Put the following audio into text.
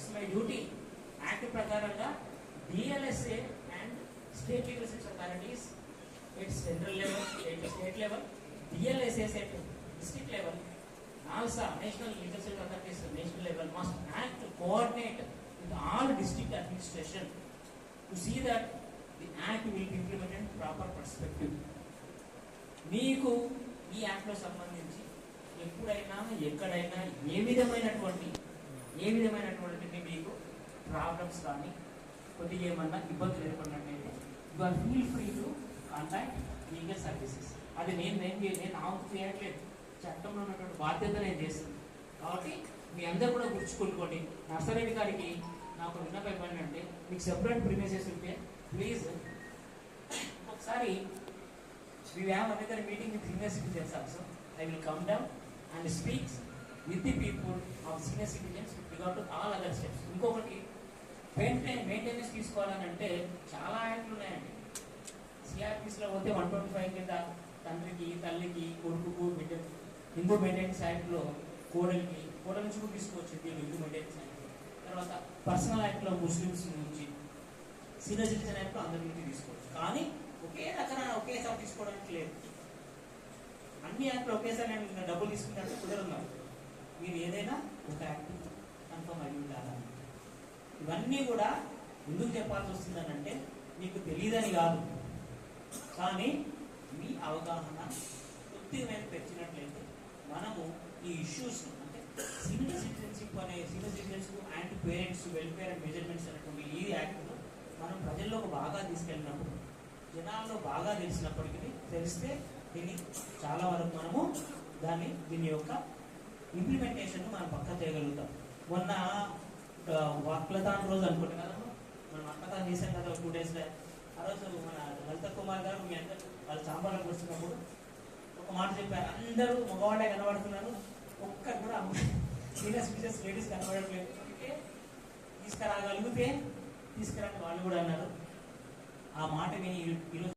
It's my duty act ప్రకారంగా DLSA and state legal services authorities at central level at state level DLSS at district level ఆల్సా national legal services authorities national level must act coordinate with all district administration to see that the act will be implemented proper perspective మీకు ఈ యాక్ట్లో సంబంధించి ఎప్పుడైనా ఎక్కడైనా ఏ విధమైనటువంటి ఏ విధమైనటువంటి మీకు problems కానీ కొద్దిగా ఏమన్నా ఇబ్బందులు ఏర్పడినట్టయితే you are feel free to contact legal services అది నేను నేను నేను ఆఫ్ చేయట్లేదు. చట్టంలో ఉన్నటువంటి బాధ్యత నేను చేస్తుంది కాబట్టి మీ అందరూ కూడా గుర్చుకుంటుకోండి నర్సరెడ్డి గారికి నాకు విన్నపం ఏంటంటే మీకు సెపరేట్ ప్రిమేసెస్ ఉంటే ప్లీజ్ ఒకసారి we have another meeting with senior citizens also. I will come down and speaks with the people of senior citizens with regard to all other ఇంకొకటి మెయింటైన్ మెయింటెనెన్స్ తీసుకోవాలని అంటే చాలా యాక్ట్లు ఉన్నాయండి. సిఆర్పిస్లో పోతే వన్ ట్వంటీ ఫైవ్ కింద తండ్రికి తల్లికి కొడుకుకు బిడ్డ హిందూ మెయింటెనెన్స్ యాక్ట్లో కోడలికి కోడల నుంచి కూడా తీసుకోవచ్చు హిందూ మెయింటెనెన్స్ యాక్ట్ తర్వాత పర్సనల్ యాక్ట్లో ముస్లిమ్స్ నుంచి సీనియర్ సిటిజన్ యాక్ట్లో అందరి నుంచి తీసుకోవచ్చు. కానీ ఒకే రకమైన ఒకేసారి తీసుకోవడానికి లేదు. అన్ని యాక్ట్లు ఒకేసారి నేను డబ్బులు తీసుకుంటే కుదరదు నాకు. మీరు ఏదైనా ఒక యాక్టివ్ కన్ఫర్మ్ అయి ఉండాలని. ఇవన్నీ కూడా ఎందుకు చెప్పాల్సి వస్తుందనంటే మీకు తెలియదని కాదు. కానీ మీ అవగాహన కొద్దిగా పెంచినట్లయితే మనము ఈ ఇష్యూస్ అంటే సీనియర్ సిటిజన్షిప్ అనే senior citizens and parents welfare and measurements అనేటువంటి ఈ యాక్ట్లో మనం ప్రజల్లోకి బాగా తీసుకెళ్ళినప్పుడు జనాల్లో బాగా తెలిసినప్పటికీ తెలిస్తే దీన్ని చాలా వరకు మనము దాన్ని దీని యొక్క ఇంప్లిమెంటేషన్ మనం పక్క చేయగలుగుతాం. మొన్న వక్లతాన్ రోజు అనుకుంటే కదా మనం. వక్లతాన్ చేసాం కదా టూ డేస్ ఆ రోజు మన లలిత కుమార్ గారు మీ అందరు వాళ్ళు సాంబార్లకు వస్తున్నప్పుడు ఒక మాట చెప్పారు. అందరూ మగవాళ్ళే కనబడుతున్నారు. ఒక్కరు కూడా సీనియర్ సిటిజన్స్ లేడీస్ కనబడట్లేదు. అందుకే తీసుకురాగలిగితే తీసుకురండి వాళ్ళు కూడా అన్నారు. ఆ మాట విని ఈరోజు